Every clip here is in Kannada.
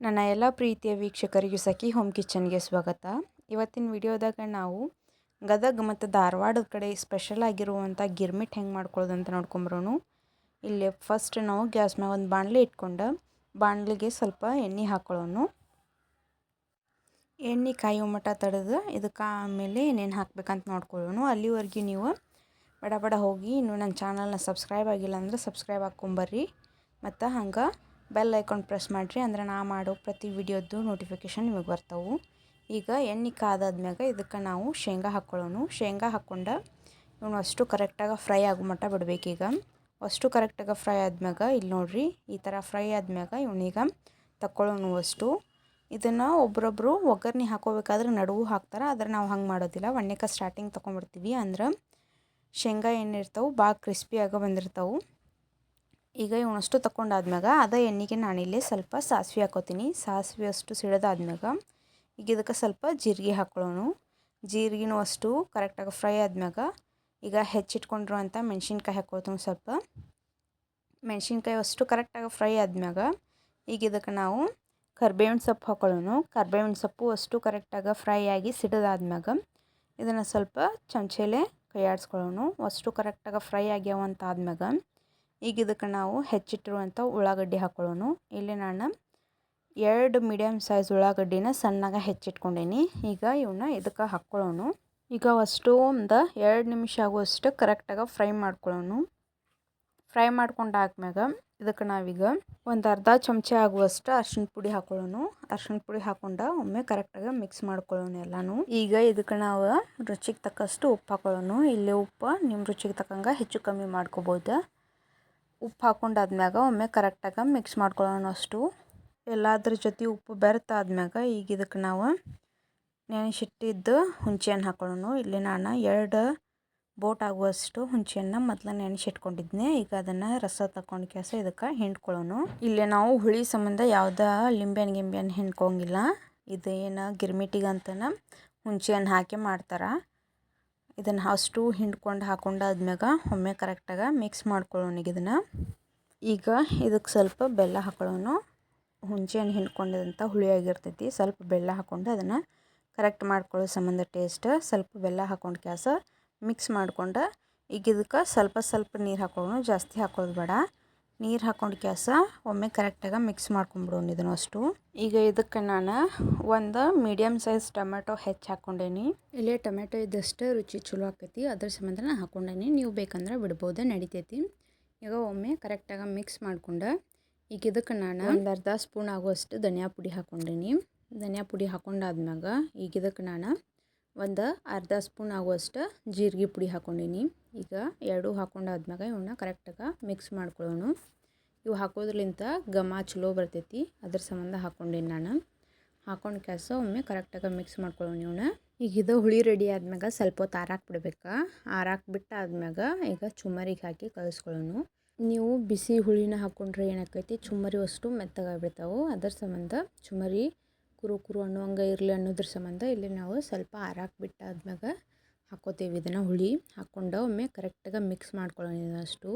ನನ್ನ ಎಲ್ಲ ಪ್ರೀತಿಯ ವೀಕ್ಷಕರಿಗೂ ಸಖಿ ಹೋಮ್ ಕಿಚನ್ಗೆ ಸ್ವಾಗತ. ಇವತ್ತಿನ ವಿಡಿಯೋದಾಗ ನಾವು ಗದಗ ಮತ್ತು ಧಾರವಾಡದ ಕಡೆ ಸ್ಪೆಷಲ್ ಆಗಿರುವಂಥ ಗಿರ್ಮಿಟ್ ಹೆಂಗೆ ಮಾಡ್ಕೊಳ್ಳೋದು ಅಂತ ಇಲ್ಲಿ ಫಸ್ಟ್ ನಾವು ಗ್ಯಾಸ್ ಮ್ಯಾಗ ಒಂದು ಬಾಣಲೆ ಇಟ್ಕೊಂಡು, ಬಾಣಲಿಗೆ ಸ್ವಲ್ಪ ಎಣ್ಣೆ ಹಾಕೊಳ್ಳೋನು ಎಣ್ಣೆ ಕಾಯೋ ಮಟ್ಟ ತಡೆದು ಇದಕ್ಕೆ ಆಮೇಲೆ ಏನೇನು ಹಾಕ್ಬೇಕಂತ ನೋಡ್ಕೊಳ್ಳೋನು ಅಲ್ಲಿವರೆಗೆ ನೀವು ಬಡ ಬಡ ಹೋಗಿ ಇನ್ನು ನನ್ನ ಚಾನಲ್ನ ಸಬ್ಸ್ಕ್ರೈಬ್ ಆಗಿಲ್ಲ ಅಂದರೆ ಸಬ್ಸ್ಕ್ರೈಬ್ ಹಾಕ್ಕೊಂಬರ್ರಿ. ಮತ್ತು ಹಂಗೆ ಬೆಲ್ ಐಕಾನ್ ಪ್ರೆಸ್ ಮಾಡಿರಿ ಅಂದ್ರೆ ನಾ ಮಾಡೋ ಪ್ರತಿ ವಿಡಿಯೋದ್ದು ನೋಟಿಫಿಕೇಶನ್ ನಿಮಗೆ ಬರ್ತವೆ. ಈಗ ಎಣ್ಣೆ ಕಾದಾದ್ಮ್ಯಾಗ ಇದಕ್ಕೆ ನಾವು ಶೇಂಗಾ ಹಾಕ್ಕೊಳ್ಳೋನು ಶೇಂಗಾ ಹಾಕ್ಕೊಂಡು ಇವನು ಅಷ್ಟು ಕರೆಕ್ಟಾಗಿ ಫ್ರೈ ಆಗೋ ಮಟ್ಟ ಬಿಡಬೇಕೀಗ. ಅಷ್ಟು ಕರೆಕ್ಟಾಗಿ ಫ್ರೈ ಆದ್ಮ್ಯಾಗ ಇಲ್ಲಿ ನೋಡಿರಿ, ಈ ಥರ ಫ್ರೈ ಆದ್ಮ್ಯಾಗ ಇವನೀಗ ತಕ್ಕೊಳ್ಳೋನು ಅಷ್ಟು. ಇದನ್ನು ಒಬ್ಬರೊಬ್ಬರು ಒಗ್ಗರಣೆ ಹಾಕೋಬೇಕಾದ್ರೆ ನಡುವು ಹಾಕ್ತಾರೆ, ಆದರೆ ನಾವು ಹಂಗೆ ಮಾಡೋದಿಲ್ಲ. ಒಣ್ಣೆಕ ಸ್ಟಾರ್ಟಿಂಗ್ ತೊಗೊಂಡ್ಬಿಡ್ತೀವಿ ಅಂದ್ರೆ ಶೇಂಗಾ ಏನಿರ್ತಾವೆ ಭಾಳ ಕ್ರಿಸ್ಪಿಯಾಗಿ ಬಂದಿರ್ತಾವೆ. ಈಗ ಇವನಷ್ಟು ತಗೊಂಡಾದ್ಮ್ಯಾಗ ಅದೇ ಎಣ್ಣೆಗೆ ನಾನಿಲ್ಲಿ ಸ್ವಲ್ಪ ಸಾಸಿವೆ ಹಾಕೋತೀನಿ. ಸಾಸಿವೆ ಅಷ್ಟು ಸಿಡಿದಾದ್ಮ್ಯಾಗ ಈಗ ಇದಕ್ಕೆ ಸ್ವಲ್ಪ ಜೀರಿಗೆ ಹಾಕೊಳ್ಳೋನು. ಜೀರಿಗೆನೂ ಅಷ್ಟು ಕರೆಕ್ಟಾಗಿ ಫ್ರೈ ಆದ್ಮ್ಯಾಗ ಈಗ ಹೆಚ್ಚಿಟ್ಕೊಂಡಿರುವಂಥ ಮೆಣಸಿನ್ಕಾಯಿ ಹಾಕೋತೀನಿ ಸ್ವಲ್ಪ. ಮೆಣಸಿನ್ಕಾಯಿ ಅಷ್ಟು ಕರೆಕ್ಟಾಗಿ ಫ್ರೈ ಆದ್ಮ್ಯಾಗ ಈಗ ಇದಕ್ಕೆ ನಾವು ಕರ್ಬೇವಿನ ಸೊಪ್ಪು ಹಾಕೊಳ್ಳೋನು. ಕರ್ಬೇವಿನ ಸೊಪ್ಪು ಅಷ್ಟು ಕರೆಕ್ಟಾಗಿ ಫ್ರೈ ಆಗಿ ಸಿಡಿದಾದ್ಮ್ಯಾಗ ಇದನ್ನು ಸ್ವಲ್ಪ ಚಮಚೆಲೆ ಕೈಯಾಡಿಸ್ಕೊಳ್ಳೋನು. ಅಷ್ಟು ಕರೆಕ್ಟಾಗಿ ಫ್ರೈ ಆಗ್ಯಾವ ಅಂತ ಆದ್ಮ್ಯಾಗ ಈಗ ಇದಕ್ಕೆ ನಾವು ಹೆಚ್ಚಿಟ್ಟಿರುವಂಥ ಉಳ್ಳಾಗಡ್ಡಿ ಹಾಕೊಳ್ಳೋಣ. ಇಲ್ಲಿ ನಾನು ಎರಡು ಮೀಡಿಯಮ್ ಸೈಜ್ ಉಳ್ಳಾಗಡ್ಡಿನ ಸಣ್ಣಗೆ ಹೆಚ್ಚಿಟ್ಕೊಂಡೇನಿ. ಈಗ ಇವನ್ನ ಇದಕ್ಕೆ ಹಾಕ್ಕೊಳ್ಳೋಣ ಈಗ ಅಷ್ಟು ಒಂದು ಎರಡು ನಿಮಿಷ ಆಗುವಷ್ಟು ಕರೆಕ್ಟಾಗಿ ಫ್ರೈ ಮಾಡ್ಕೊಳ್ಳೋಣ. ಫ್ರೈ ಮಾಡ್ಕೊಂಡು ಇದಕ್ಕೆ ನಾವೀಗ ಒಂದು ಅರ್ಧ ಚಮಚ ಆಗುವಷ್ಟು ಅರ್ಶಿಣ ಪುಡಿ ಹಾಕೊಳ್ಳೋಣ. ಅರ್ಶಿಣ ಪುಡಿ ಹಾಕೊಂಡ ಒಮ್ಮೆ ಕರೆಕ್ಟಾಗಿ ಮಿಕ್ಸ್ ಮಾಡ್ಕೊಳ್ಳೋಣ ಎಲ್ಲಾನು. ಈಗ ಇದಕ್ಕೆ ನಾವು ರುಚಿಗೆ ತಕ್ಕಷ್ಟು ಉಪ್ಪು ಹಾಕೊಳ್ಳೋನು ಇಲ್ಲಿ ಉಪ್ಪು ನಿಮ್ಮ ರುಚಿಗೆ ತಕ್ಕಂಗೆ ಹೆಚ್ಚು ಕಮ್ಮಿ ಮಾಡ್ಕೋಬೋದು. ಉಪ್ಪು ಹಾಕೊಂಡಾದ್ಮ್ಯಾಗ ಒಮ್ಮೆ ಕರೆಕ್ಟಾಗಿ ಮಿಕ್ಸ್ ಮಾಡ್ಕೊಳ್ಳೋಣ ಅಷ್ಟು. ಎಲ್ಲದ್ರ ಜೊತೆ ಉಪ್ಪು ಬೆರೆತಾದ್ಮ್ಯಾಗ ಈಗ ಇದಕ್ಕೆ ನಾವು ನೆನೆಸಿಟ್ಟಿದ್ದು ಹುಂಚೆಹಣ್ಣು ಹಾಕೊಳ್ಳೋಣ. ಇಲ್ಲಿ ನಾನು ಎರಡು ಬೋಟ್ ಆಗುವಷ್ಟು ಹುಂಚೆಯನ್ನು ಮೊದಲು ನೆನೆಸಿಟ್ಕೊಂಡಿದ್ದೆ ಈಗ ಅದನ್ನು ರಸ ತಗೊಂಡು ಕೆಲಸ ಇದಕ್ಕೆ ಹಿಂಡ್ಕೊಳ್ಳೋಣ. ಇಲ್ಲಿ ನಾವು ಹುಳಿ ಸಂಬಂಧ ಯಾವುದೇ ಲಿಂಬೆಹಣ್ಣು ಗಿಂಬೆಹಣ್ಣು ಹಿಂಡ್ಕೊಂಗಿಲ್ಲ ಇದು ಏನು ಗಿರ್ಮಿಟಿಗಂತನ ಹುಂಚೆಹಣ್ಣು ಹಾಕಿ ಮಾಡ್ತಾರೆ. ಇದನ್ನು ಅಷ್ಟು ಹಿಂಡ್ಕೊಂಡು ಹಾಕೊಂಡಾದ್ಮ್ಯಾಗ ಒಮ್ಮೆ ಕರೆಕ್ಟಾಗಿ ಮಿಕ್ಸ್ ಮಾಡ್ಕೊಳ್ಳೋಣ ಇದನ್ನು. ಈಗ ಇದಕ್ಕೆ ಸ್ವಲ್ಪ ಬೆಲ್ಲ ಹಾಕೊಳ್ಳೋನು ಹುಂಚೆಹಣ್ಣು ಹಿಂಡ್ಕೊಂಡಿದಂಥ ಹುಳಿಯಾಗಿರ್ತೈತಿ ಸ್ವಲ್ಪ ಬೆಲ್ಲ ಹಾಕ್ಕೊಂಡು ಅದನ್ನು ಕರೆಕ್ಟ್ ಮಾಡ್ಕೊಳ್ಳೋ ಸಂಬಂಧ ಟೇಸ್ಟ್ ಸ್ವಲ್ಪ ಬೆಲ್ಲ ಹಾಕ್ಕೊಂಡು ಕ್ಯಾಸ ಮಿಕ್ಸ್ ಮಾಡ್ಕೊಂಡು ಈಗ ಇದಕ್ಕೆ ಸ್ವಲ್ಪ ಸ್ವಲ್ಪ ನೀರು ಹಾಕೊಳ್ಳೋಣ. ಜಾಸ್ತಿ ಹಾಕೋದು ಬೇಡ. ನೀರು ಹಾಕೊಂಡು ಕ್ಯಾಸ ಒಮ್ಮೆ ಕರೆಕ್ಟಾಗಿ ಮಿಕ್ಸ್ ಮಾಡ್ಕೊಂಬಿಡೋಣ ಇದನ್ನು ಅಷ್ಟು. ಈಗ ಇದಕ್ಕೆ ನಾನು ಒಂದು ಮೀಡಿಯಮ್ ಸೈಜ್ ಟೊಮೆಟೊ ಹೆಚ್ಚು ಹಾಕ್ಕೊಂಡೇನಿ ಇಲ್ಲೇ ಟೊಮೆಟೊ ಇದ್ದಷ್ಟು ರುಚಿ ಚಲೋ ಆಕೈತಿ ಅದ್ರ ಸಂಬಂಧ ನಾನು ಹಾಕ್ಕೊಂಡೇನಿ ನೀವು ಬೇಕಂದ್ರೆ ಬಿಡ್ಬೋದು ನಡಿತೈತಿ. ಈಗ ಒಮ್ಮೆ ಕರೆಕ್ಟಾಗಿ ಮಿಕ್ಸ್ ಮಾಡ್ಕೊಂಡು ಈಗ ಇದಕ್ಕೆ ನಾನು ಒಂದು ಅರ್ಧ ಸ್ಪೂನ್ ಆಗುವಷ್ಟು ಧನಿಯಾ ಪುಡಿ ಹಾಕ್ಕೊಂಡೇನಿ ಧನಿಯಾ ಪುಡಿ ಹಾಕೊಂಡಾದ್ಮ್ಯಾಗ ಈಗ ಇದಕ್ಕೆ ನಾನು ಒಂದು ಅರ್ಧ ಸ್ಪೂನ್ ಆಗುವಷ್ಟು ಜೀರಿಗೆ ಪುಡಿ ಹಾಕ್ಕೊಂಡೀನಿ ಈಗ ಎರಡು ಹಾಕೊಂಡಾದ್ಮ್ಯಾಗ ಇವನ್ನ ಕರೆಕ್ಟಾಗಿ ಮಿಕ್ಸ್ ಮಾಡ್ಕೊಳ್ಳೋಣ ಇವು ಹಾಕೋದ್ರಲಿಂತ ಘಮ ಚಲೋ ಬರ್ತೈತಿ. ಅದ್ರ ಸಂಬಂಧ ಹಾಕ್ಕೊಂಡೀನಿ ನಾನು. ಹಾಕೊಂಡು ಕೆಲಸ ಒಮ್ಮೆ ಕರೆಕ್ಟಾಗಿ ಮಿಕ್ಸ್ ಮಾಡ್ಕೊಳ್ಳೋಣ ಇವನ್ನ ಈಗ ಇದು ಹುಳಿ ರೆಡಿ ಆದ್ಮ್ಯಾಗ ಸ್ವಲ್ಪ ಹೊತ್ತು ಆರಾಕ್ ಬಿಡ್ಬೇಕು. ಆರಾಕ್ ಬಿಟ್ಟು ಆದ್ಮ್ಯಾಗ ಈಗ ಚುಮ್ಮರಿಗೆ ಹಾಕಿ ಕಲಿಸ್ಕೊಳ್ಳೋಣ ನೀವು ಬಿಸಿ ಹುಳಿನ ಹಾಕ್ಕೊಂಡ್ರೆ ಏನಾಕೈತಿ? ಚುಮ್ಮರಿ ಅಷ್ಟು ಮೆತ್ತಗಾಗ್ಬಿಡ್ತಾವೆ ಅದ್ರ ಸಂಬಂಧ ಚುಮ್ಮರಿ ಕುರು ಕುರು ಅನ್ನುವಂಗೆ ಇರಲಿ ಅನ್ನೋದ್ರ ಸಂಬಂಧ ಇಲ್ಲಿ ನಾವು ಸ್ವಲ್ಪ ಆರಾಕ್ ಬಿಟ್ಟಾದ್ಮ್ಯಾಗ ಹಾಕೋತೀವಿ. ಇದನ್ನು ಹುಳಿ ಹಾಕ್ಕೊಂಡು ಒಮ್ಮೆ ಕರೆಕ್ಟಾಗಿ ಮಿಕ್ಸ್ ಮಾಡ್ಕೊಳ್ಳೋಣ ಅಷ್ಟು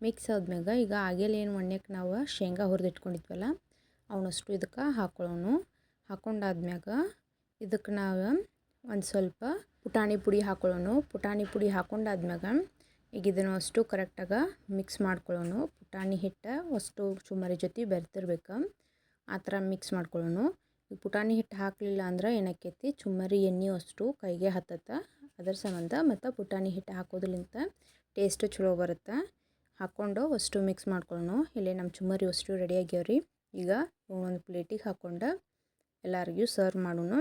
ಮಿಕ್ಸ್ ಆದ್ಮ್ಯಾಗ ಈಗ ಆಗೇಲಿ ಏನು ಒಣ್ಣೆಕ್ಕೆ ನಾವು ಶೇಂಗಾ ಹುರಿದಿಟ್ಕೊಂಡಿದ್ವಲ್ಲ, ಅವನಷ್ಟು ಇದಕ್ಕೆ ಹಾಕ್ಕೊಳ್ಳೋನು ಹಾಕ್ಕೊಂಡಾದ್ಮ್ಯಾಗ ಇದಕ್ಕೆ ನಾವು ಒಂದು ಸ್ವಲ್ಪ ಪುಟಾಣಿ ಪುಡಿ ಹಾಕ್ಕೊಳ್ಳೋನು ಪುಟಾಣಿ ಪುಡಿ ಹಾಕ್ಕೊಂಡಾದ್ಮ್ಯಾಗ ಈಗ ಇದನ್ನು ಅಷ್ಟು ಕರೆಕ್ಟಾಗಿ ಮಿಕ್ಸ್ ಮಾಡ್ಕೊಳ್ಳೋನು ಪುಟಾಣಿ ಹಿಟ್ಟು ಅಷ್ಟು ಸುಮಾರು ಜೊತೆ ಬೆರ್ತಿರ್ಬೇಕು ಆ ಥರ ಮಿಕ್ಸ್ ಮಾಡ್ಕೊಳ್ಳೋನು ಪುಟಾಣಿ ಹಿಟ್ಟು ಹಾಕಲಿಲ್ಲ ಅಂದ್ರೆ ಏನಾಕೈತಿ ಚುಮ್ಮರಿ ಎಣ್ಣೆ ಅಷ್ಟು ಕೈಗೆ ಹತ್ತತ್ತ. ಅದರ ಸಂಬಂಧ ಮತ್ತು ಪುಟಾಣಿ ಹಿಟ್ಟು ಹಾಕೋದ್ರಿಂದ ಟೇಸ್ಟು ಚಲೋ ಬರುತ್ತೆ. ಹಾಕ್ಕೊಂಡು ಅಷ್ಟು ಮಿಕ್ಸ್ ಮಾಡ್ಕೊಳ್ಳೋಣ ಇಲ್ಲಿ ನಮ್ಮ ಚುಮ್ಮರಿ ಅಷ್ಟು ರೆಡಿ ಆಗ್ಯಾವ್ರಿ. ಈಗ ಒಂದು ಪ್ಲೇಟಿಗೆ ಹಾಕ್ಕೊಂಡು ಎಲ್ಲರಿಗೂ ಸರ್ವ್ ಮಾಡೋಣ.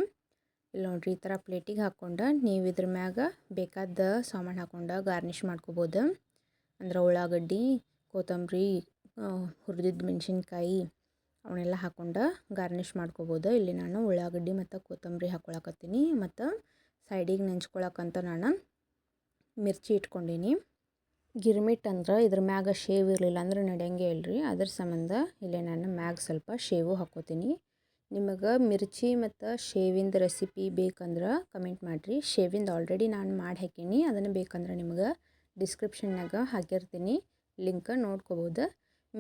ಇಲ್ಲಿ ನೋಡ್ರಿ ಈ ಥರ ಪ್ಲೇಟಿಗೆ ಹಾಕ್ಕೊಂಡು ನೀವು ಇದ್ರ ಮ್ಯಾಗ ಬೇಕಾದ ಸಾಮಾನು ಹಾಕ್ಕೊಂಡು ಗಾರ್ನಿಷ್ ಮಾಡ್ಕೋಬೋದು. ಅಂದ್ರೆ ಉಳ್ಳಾಗಡ್ಡಿ, ಕೊತ್ತಂಬರಿ ಹುರಿದಿದ್ದ ಮೆಣಸಿನ್ಕಾಯಿ ಅವನ್ನೆಲ್ಲ ಹಾಕೊಂಡು ಗಾರ್ನಿಷ್ ಮಾಡ್ಕೋಬೋದು. ಇಲ್ಲಿ ನಾನು ಉಳ್ಳಾಗಡ್ಡಿ ಮತ್ತು ಕೊತ್ತಂಬರಿ ಹಾಕ್ಕೊಳಕತ್ತೀನಿ ಮತ್ತು ಸೈಡಿಗೆ ನೆಂಚ್ಕೊಳಕ್ಕಂತ ನಾನು ಮಿರ್ಚಿ ಇಟ್ಕೊಂಡೀನಿ. ಗಿರ್ಮಿಟ್ ಅಂದ್ರೆ ಇದ್ರ ಮ್ಯಾಗ ಶೇವ್ ಇರಲಿಲ್ಲ ಅಂದ್ರೆ ನಡೆಯಂಗೆ ಇಲ್ರಿ. ಅದ್ರ ಸಂಬಂಧ ಇಲ್ಲೇ ನಾನು ಮ್ಯಾಗ ಸ್ವಲ್ಪ ಶೇವು ಹಾಕೋತೀನಿ. ನಿಮಗೆ ಮಿರ್ಚಿ ಮತ್ತು ಶೇವಿಂದ ರೆಸಿಪಿ ಬೇಕಂದ್ರೆ ಕಮೆಂಟ್ ಮಾಡಿರಿ. ಶೇವಿಂದ ಆಲ್ರೆಡಿ ನಾನು ಮಾಡಿ ಹಾಕೀನಿ. ಅದನ್ನು ಬೇಕಂದ್ರೆ ನಿಮ್ಗೆ ಡಿಸ್ಕ್ರಿಪ್ಷನ್ನಾಗ ಹಾಕಿರ್ತೀನಿ. ಲಿಂಕ್ ನೋಡ್ಕೋಬೋದು.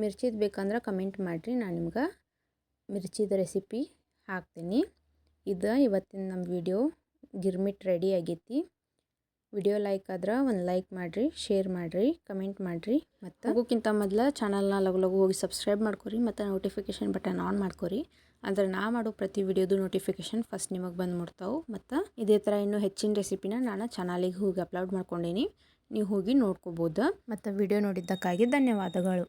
ಮಿರ್ಚಿದು ಬೇಕಂದ್ರೆ ಕಮೆಂಟ್ ಮಾಡಿರಿ ನಾನು ನಿಮ್ಗೆ ಮಿರ್ಚಿದ ರೆಸಿಪಿ ಹಾಕ್ತೀನಿ. ಇದು ಇವತ್ತಿನ ನಮ್ಮ ವಿಡಿಯೋ ಗಿರ್ಮಿಟ್ ರೆಡಿ ಆಗೈತಿ. ವಿಡಿಯೋ ಲೈಕ್ ಆದ್ರೆ ಒಂದು ಲೈಕ್ ಮಾಡಿರಿ ಶೇರ್ ಮಾಡಿರಿ ಕಮೆಂಟ್ ಮಾಡಿರಿ. ಮತ್ತು ಹೋಗೋಕ್ಕಿಂತ ಮೊದಲು ಚಾನಲ್ನ ಲಗು ಲಗು ಹೋಗಿ ಸಬ್ಸ್ಕ್ರೈಬ್ ಮಾಡ್ಕೊರಿ ಮತ್ತು ನೋಟಿಫಿಕೇಷನ್ ಬಟನ್ ಆನ್ ಮಾಡ್ಕೊರಿ. ಅಂದ್ರೆ ನಾ ಮಾಡೋ ಪ್ರತಿ ವಿಡಿಯೋದು ನೋಟಿಫಿಕೇಷನ್ ಫಸ್ಟ್ ನಿಮಗೆ ಬಂದು ಮುಡ್ತಾವೆ ಮತ್ತು ಇದೇ ಥರ ಇನ್ನೂ ಹೆಚ್ಚಿನ ರೆಸಿಪಿನ ನಾನು ಚಾನಲಿಗೆ ಹೋಗಿ ಅಪ್ಲೋಡ್ ಮಾಡ್ಕೊಂಡೀನಿ. ನೀವು ಹೋಗಿ ನೋಡ್ಕೋಬೋದು. ಮತ್ತು ವಿಡಿಯೋ ನೋಡಿದ್ದಕ್ಕಾಗಿ ಧನ್ಯವಾದಗಳು.